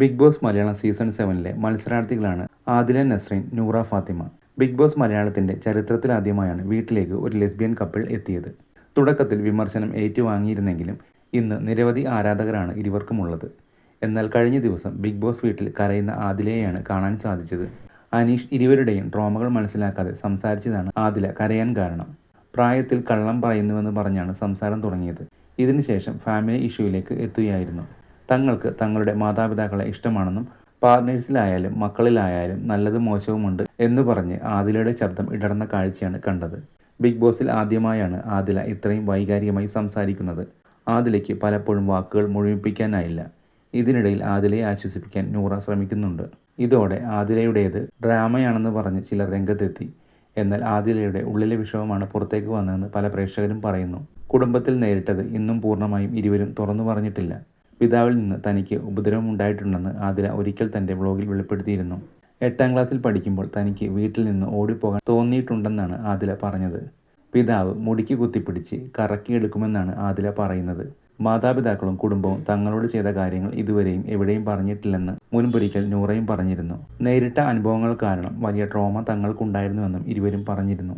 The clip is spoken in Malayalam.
ബിഗ് ബോസ് മലയാളം സീസൺ സെവനിലെ മത്സരാർത്ഥികളാണ് ആദില നസ്രീൻ നൂറ ഫാത്തിമ. ബിഗ് ബോസ് മലയാളത്തിന്റെ ചരിത്രത്തിലാദ്യമായാണ് വീട്ടിലേക്ക് ഒരു ലെസ്ബിയൻ കപ്പിൾ എത്തിയത്. തുടക്കത്തിൽ വിമർശനം ഏറ്റുവാങ്ങിയിരുന്നെങ്കിലും ഇന്ന് നിരവധി ആരാധകരാണ് ഇരുവർക്കുമുള്ളത്. എന്നാൽ കഴിഞ്ഞ ദിവസം ബിഗ് ബോസ് വീട്ടിൽ കരയുന്ന ആദിലയെയാണ് കാണാൻ സാധിച്ചത്. അനീഷ് ഇരുവരുടെയും ഡ്രോമകൾ മനസ്സിലാക്കാതെ സംസാരിച്ചതാണ് ആദില കരയാൻ കാരണം. പ്രായത്തിൽ കള്ളം പറയുന്നുവെന്ന് പറഞ്ഞാണ് സംസാരം തുടങ്ങിയത്. ഇതിനുശേഷം ഫാമിലി ഇഷ്യൂയിലേക്ക് എത്തുകയായിരുന്നു. തങ്ങൾക്ക് തങ്ങളുടെ മാതാപിതാക്കളെ ഇഷ്ടമാണെന്നും പാർട്ട്നേഴ്സിലായാലും മക്കളിലായാലും നല്ലതും മോശവുമുണ്ട് എന്ന് പറഞ്ഞ് ആദിലയുടെ ശബ്ദം ഇടർന്ന കാഴ്ചയാണ് കണ്ടത്. ബിഗ് ബോസിൽ ആദ്യമായാണ് ആദില ഇത്രയും വൈകാരികമായി സംസാരിക്കുന്നത്. ആദിലയ്ക്ക് പലപ്പോഴും വാക്കുകൾ മുഴുമിപ്പിക്കാനായില്ല. ഇതിനിടയിൽ ആദിലയെ ആശ്വസിപ്പിക്കാൻ നൂറ ശ്രമിക്കുന്നുണ്ട്. ഇതോടെ ആദിലയുടേത് ഡ്രാമയാണെന്ന് പറഞ്ഞ് ചിലർ രംഗത്തെത്തി. എന്നാൽ ആദിലയുടെ ഉള്ളിലെ വിഷമമാണ് പുറത്തേക്ക് വന്നതെന്ന് പല പ്രേക്ഷകരും പറയുന്നു. കുടുംബത്തിൽ നേരിട്ടത് ഇന്നും പൂർണമായും ഇരുവരും തുറന്നു പറഞ്ഞിട്ടില്ല. പിതാവിൽ നിന്ന് തനിക്ക് ഉപദ്രവം ഉണ്ടായിട്ടുണ്ടെന്ന് ആതിര ഒരിക്കൽ തന്റെ വ്ളോഗിൽ വെളിപ്പെടുത്തിയിരുന്നു. എട്ടാം ക്ലാസ്സിൽ പഠിക്കുമ്പോൾ തനിക്ക് വീട്ടിൽ നിന്ന് ഓടിപ്പോകാൻ തോന്നിയിട്ടുണ്ടെന്നാണ് ആതില പറഞ്ഞത്. പിതാവ് മുടിക്ക് കുത്തിപ്പിടിച്ച് കറക്കിയെടുക്കുമെന്നാണ് ആതില പറയുന്നത്. മാതാപിതാക്കളും കുടുംബവും തങ്ങളോട് ചെയ്ത കാര്യങ്ങൾ ഇതുവരെയും എവിടെയും പറഞ്ഞിട്ടില്ലെന്ന് മുൻപൊരിക്കൽ നൂറയും പറഞ്ഞിരുന്നു. നേരിട്ട അനുഭവങ്ങൾ കാരണം വലിയ ട്രോമ തങ്ങൾക്കുണ്ടായിരുന്നുവെന്നും ഇരുവരും പറഞ്ഞിരുന്നു.